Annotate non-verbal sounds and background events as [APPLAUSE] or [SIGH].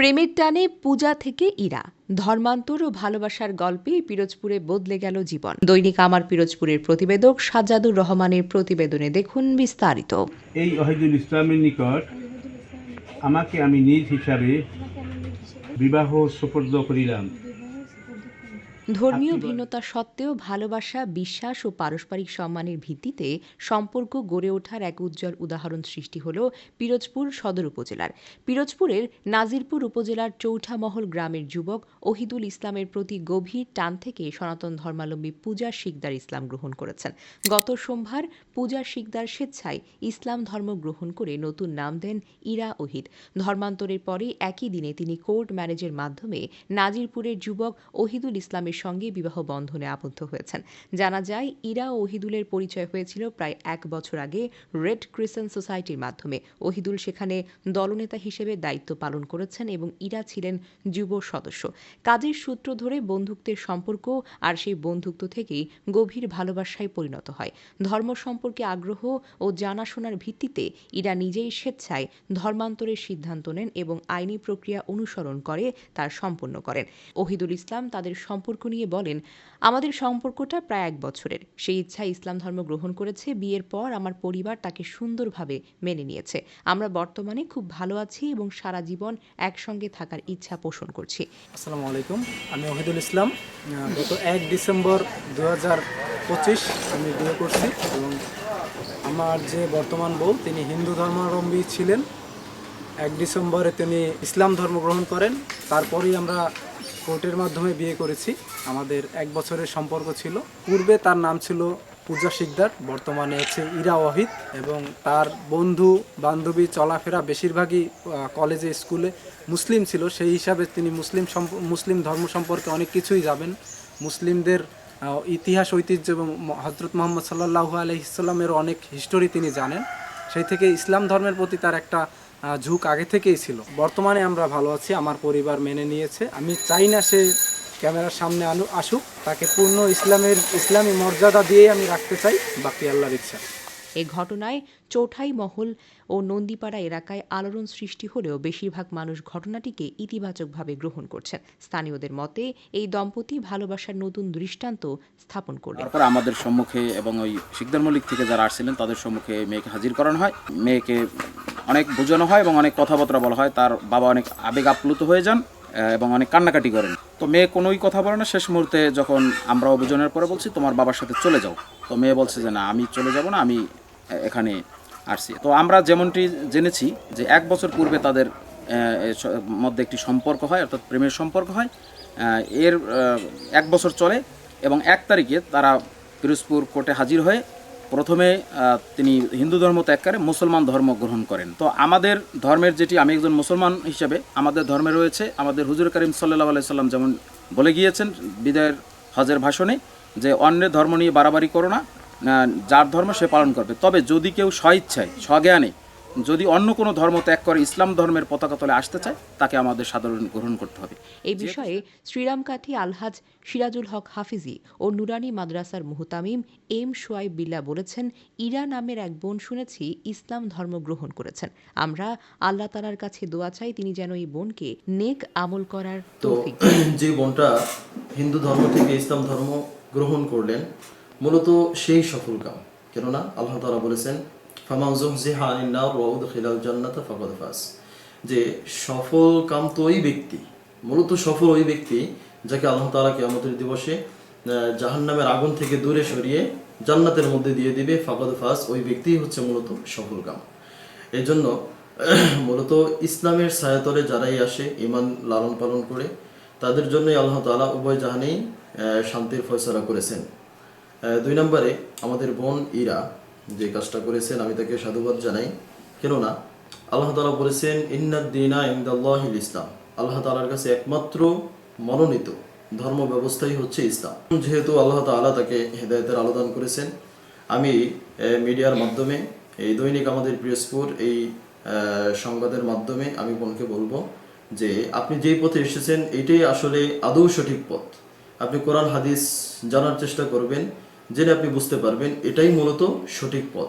প্রেমের টানে পূজা থেকে ইরা। ধর্মান্তর ও ভালোবাসার গল্পে পিরোজপুরে বদলে গেল জীবন। দৈনিক আমার পিরোজপুরের প্রতিবেদক সাজাদুর রহমানের প্রতিবেদনে দেখুন বিস্তারিত। এই অহিদুল ইসলামের নিকট আমাকে আমি নিজ হিসাবে বিবাহ সুপর্দ করিলাম। ধর্মীয় ভিন্নতা সত্ত্বেও ভালোবাসা বিশ্বাস ও পারস্পরিক সম্মানের ভিত্তিতে সম্পর্ক গড়ে ওঠার এক উজ্জ্বল উদাহরণ সৃষ্টি হল পিরোজপুর সদর উপজেলার। পিরোজপুরের নাজিরপুর উপজেলার চৌঠামহল গ্রামের যুবক ওহিদুল ইসলামের প্রতি গভীর টান থেকে সনাতন ধর্মাবলম্বী পূজা শিকদার ইসলাম গ্রহণ করেছেন। গত সোমবার পূজা শিকদার স্বেচ্ছায় ইসলাম ধর্ম গ্রহণ করে নতুন নাম দেন ইরা ওহিদ। ধর্মান্তরের পরে একই দিনে তিনি কোর্ট ম্যারেজের মাধ্যমে নাজিরপুরের যুবক ওহিদুল ইসলামের সঙ্গে বিবাহ বন্ধনে আবদ্ধ হয়েছেন। জানা যায়, ইরা ওহিদুলের পরিচয় হয়েছিল প্রায় এক বছর আগে রেড ক্রিসেন্ট সোসাইটির মাধ্যমে। ওহিদুল সেখানে দলনেতা হিসেবে দায়িত্ব পালন করেছেন এবং ইরা ছিলেন যুব সদস্য। কাজের সূত্র ধরে বন্ধুত্বের সম্পর্ক আর সেই বন্ধুত্ব থেকেই গভীর ভালোবাসায় পরিণত হয়। ধর্ম সম্পর্কে আগ্রহ ও জানাশোনার ভিত্তিতে ইরা নিজেই স্বেচ্ছায় ধর্মান্তরের সিদ্ধান্ত নেন এবং আইনি প্রক্রিয়া অনুসরণ করে তার সম্পন্ন করেন। ওহিদুল ইসলাম তাদের সম্পর্ক নিয়ে বলেন, আমাদের সম্পর্কটা প্রায় এক বছরের। সেই ইচ্ছা ইসলাম ধর্ম গ্রহণ করেছে, বিয়ের পর আমার পরিবার তাকে সুন্দরভাবে মেনে নিয়েছে। আমরা বর্তমানে খুব ভালো আছি এবং সারা জীবন একসঙ্গে থাকার ইচ্ছা পোষণ করছি। আসসালামু আলাইকুম, আমি ওহিদুল ইসলাম। গত এক ডিসেম্বর দু পঁচিশ আমি বিয়ে করছি এবং আমার যে বর্তমান বউ, তিনি হিন্দু ধর্মাবলম্বী ছিলেন। এক ডিসেম্বরে তিনি ইসলাম ধর্ম গ্রহণ করেন। তারপরেই আমরা কোর্টের মাধ্যমে বিয়ে করেছি। আমাদের এক বছরের সম্পর্ক ছিল। পূর্বে তার নাম ছিল পূজা শিকদার, বর্তমানে হচ্ছে ইরা ওয়াহিদ এবং তার বন্ধু, বান্ধবী, চলাফেরা বেশিরভাগই কলেজে, স্কুলে মুসলিম ছিল। সেই হিসাবে তিনি মুসলিম মুসলিম ধর্ম সম্পর্কে অনেক কিছুই যাবেন মুসলিমদের ইতিহাস, ঐতিহ্য এবং হজরত মোহাম্মদ সাল্লাহু আলহিসাল্লামের অনেক হিস্টোরি তিনি জানেন। সেই থেকে ইসলাম ধর্মের প্রতি তার একটা ঝুঁক আগে থেকেই ছিল। বর্তমানে আমরা ভালো আছি আমার পরিবার মেনে নিয়েছে। আমি চাই না সে ক্যামেরার সামনে আনু আসুক তাকে পূর্ণ ইসলামের ইসলামী মর্যাদা দিয়ে আমি রাখতে চাই বাকি আল্লাহর ইচ্ছা। এ ঘটনায় চৌঠাই মহল ও নন্দীপাড়া এলাকায় আলোড়ন সৃষ্টি হলেও বেশিরভাগ মানুষ ঘটনাটিকে ইতিবাচকভাবে গ্রহণ করছেন। স্থানীয়দের মতে এই দম্পতি ভালোবাসার নতুন দৃষ্টান্ত স্থাপন করলেন। তারপর আমাদের সম্মুখে এবং ওই শিকদার মল্লিক থেকে যারা আসছিলেন তাদের সম্মুখে মেয়েকে হাজির করানো হয়। মেয়েকে অনেক বোঝানো হয় এবং অনেক কথাবার্তা বলা হয়। তার বাবা অনেক আবেগ আপ্লুত হয়ে যান এবং অনেক কান্নাকাটি করেন। তো মেয়ে কোনোই কথা বলে না। শেষ মুহূর্তে যখন আমরা অভিযোজনের পরে বলছি, তোমার বাবার সাথে চলে যাও। তো মেয়ে বলছে যে, না, আমি চলে যাব না, আমি এখানে আসছি। তো আমরা যেমনটি জেনেছি যে, এক বছর পূর্বে তাদের মধ্যে একটি সম্পর্ক হয়, অর্থাৎ প্রেমের সম্পর্ক হয়। এর এক বছর চলে এবং এক তারিখে তারা পিরোজপুর কোর্টে হাজির হয়ে প্রথমে তিনি হিন্দু ধর্ম ত্যাগ করে মুসলমান ধর্ম গ্রহণ করেন। তো আমাদের ধর্মের যেটি, আমি একজন মুসলমান হিসেবে, আমাদের ধর্মে রয়েছে, আমাদের হুজুর করিম সাল্লাহ আলাই সাল্লাম যেমন বলে গিয়েছেন বিদায়ের হজের ভাষণে, যে অন্যের ধর্ম নিয়ে বাড়াবাড়ি করো না যার ধর্ম সে পালন করবে। তবে যদি কেউ স্বইচ্ছায়, স্বজ্ঞানে যদি অন্য কোনো ধর্ম ত্যাগ করে ইসলাম ধর্মের পতাকা তলে আসতে চায় তাকে আমাদের সাধারণ গ্রহণ করতে হবে। এই বিষয়ে শ্রীরামকাঠি আলহাজ সিরাজুল হক হাফিজি ও নুরানি মাদ্রাসার মুহতামিম এম সোয়াইব বিল্লা বলেছেন ইরা নামের এক বোন শুনেছি ইসলাম ধর্ম গ্রহণ করেছেন। আমরা আল্লাহ তালার কাছে দোয়া চাই তিনি যেন এই বোনকে নেক আমল করার তো তৌফিক [CLEARS THROAT] যে বোনটা হিন্দু ধর্ম থেকে ইসলাম ধর্ম গ্রহণ করলেন মূলত সেই সফল কাম। কেননা আল্লাহ তাআলা বলেছেন ফামান যুহজিহা আনিন নার ওয়া জান্নাতা ফাকাদ যে সফল কাম তো ওই ব্যক্তি, মূলত সফল ওই ব্যক্তি, যাকে আল্লাহ তাআলা কিয়ামতের দিবসে জাহান্নামের আগুন থেকে দূরে সরিয়ে জান্নাতের মধ্যে দিয়ে দিবে, ফাকাদ ফাজ ওই ব্যক্তিই হচ্ছে মূলত সফল কাম এই জন্য মূলত ইসলামের ছায়াতলে যারাই আসে ইমান লালন পালন করে, তাদের জন্যই আল্লাহ তালা উভয় জাহানেই শান্তির ফয়সলা করেছেন। দুই নম্বরে আমাদের বোন ইরা যে কাজটা করেছেন, আমি তাকে সাধুবাদ জানাই। কেননা, আল্লাহ তাআলা বলেছেন, ইন্নাদ দিনা ইসলাম। আল্লাহ তাআলার কাছে একমাত্র মনোনীত ধর্ম ব্যবস্থাই হচ্ছে ইসলাম। যেহেতু আল্লাহ তাআলা তাকে হেদায়েতের আলোদান করেছেন, আমি মিডিয়ার মাধ্যমে, এই দৈনিক আমাদের পিরোজপুর এই সংবাদের মাধ্যমে আমি বোনকে বলব যে, আপনি যেই পথে এসেছেন, এটাই আসলে আদৌ সঠিক পথ। আপনি কোরআন, হাদিস জানার চেষ্টা করবেন জেনে আপনি বুঝতে পারবেন এটাই মূলত সঠিক পথ।